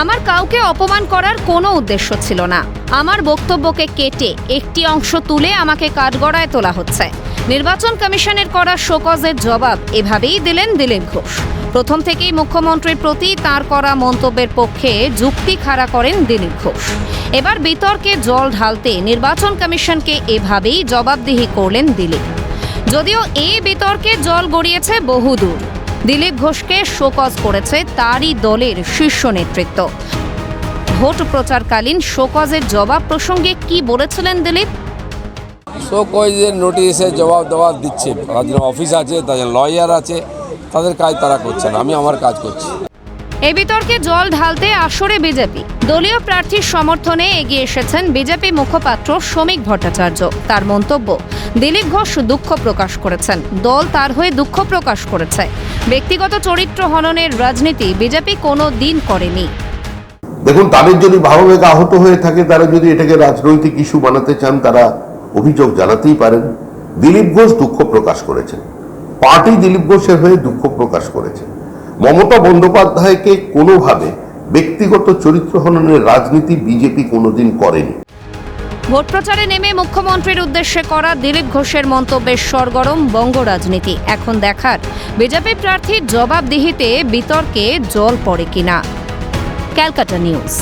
আমার কাউকে অপমান করার কোনো উদ্দেশ্য ছিল না। আমার বক্তব্যকে কেটে একটি অংশ তুলে আমাকে কাঠগড়ায় তোলা হচ্ছে। নির্বাচন কমিশনের করা শোকজের জবাব এভাবেই দিলেন দিলীপ ঘোষ। প্রথম থেকেই মুখ্যমন্ত্রীর প্রতি তার করা মন্তব্যের পক্ষে যুক্তি খাড়া করেন দিলীপ ঘোষ। এবার বিতর্কে জল ঢালতে নির্বাচন কমিশনকে এভাবেই জবাবদিহি করলেন দিলীপ। যদিও এই বিতর্কে জল গড়িয়েছে বহুদূর। দিলীপ ঘোষকে শোকজ করেছে তারই দলের শীর্ষ নেতৃত্ব। ভোট প্রচারকালীন শোকজের জবাব প্রসঙ্গে কি বলেছিলেন দিলীপ? শোকজের নোটিশে জবাব দেওয়া দিচ্ছে তাদের অফিস আছে তাদের লয়ার আছে তাদের কাজ তারা করছে না আমি আমার কাজ করছি। এ বিতর্কে জল ঢালতে আসরে বিজেপি। দলীয় প্রার্থীর সমর্থনে এগিয়ে এসেছেন বিজেপি মুখপাত্র শ্রমিক ভট্টাচার্য। তার মন্তব্য দিলীপ ঘোষ দুঃখ প্রকাশ করেছেন। দল তার হয়ে দুঃখ প্রকাশ করেছে। ব্যক্তিগত চরিত্র হননের রাজনীতি বিজেপি কোনো দিন করেনি। দেখুন, তাদের যদি ভাবাবেগ আহত হয়ে থাকে, তারা যদি এটাকে রাজনৈতিক ইস্যু বানাতে চান, তারা অভিযোগ জানাতেই পারেন। দিলীপ ঘোষ দুঃখ প্রকাশ করেছেন। পার্টি দিলীপ ঘোষের হয়ে দুঃখ প্রকাশ করেছে। মমতা বন্দ্যোপাধ্যায়কে কোনোভাবে ব্যক্তিগত চরিত্র হননের রাজনীতি বিজেপি কোনোদিন করেনি। ভোট প্রচারে নেমে মুখ্যমন্ত্রীর উদ্দেশ্যে করা দিলীপ ঘোষের মন্তব্যের সরগরম বঙ্গ রাজনীতি। এখন দেখার বিজেপি প্রার্থীর জবাবদিহিতে বিতর্কে জল পড়ে কিনা। Calcutta news.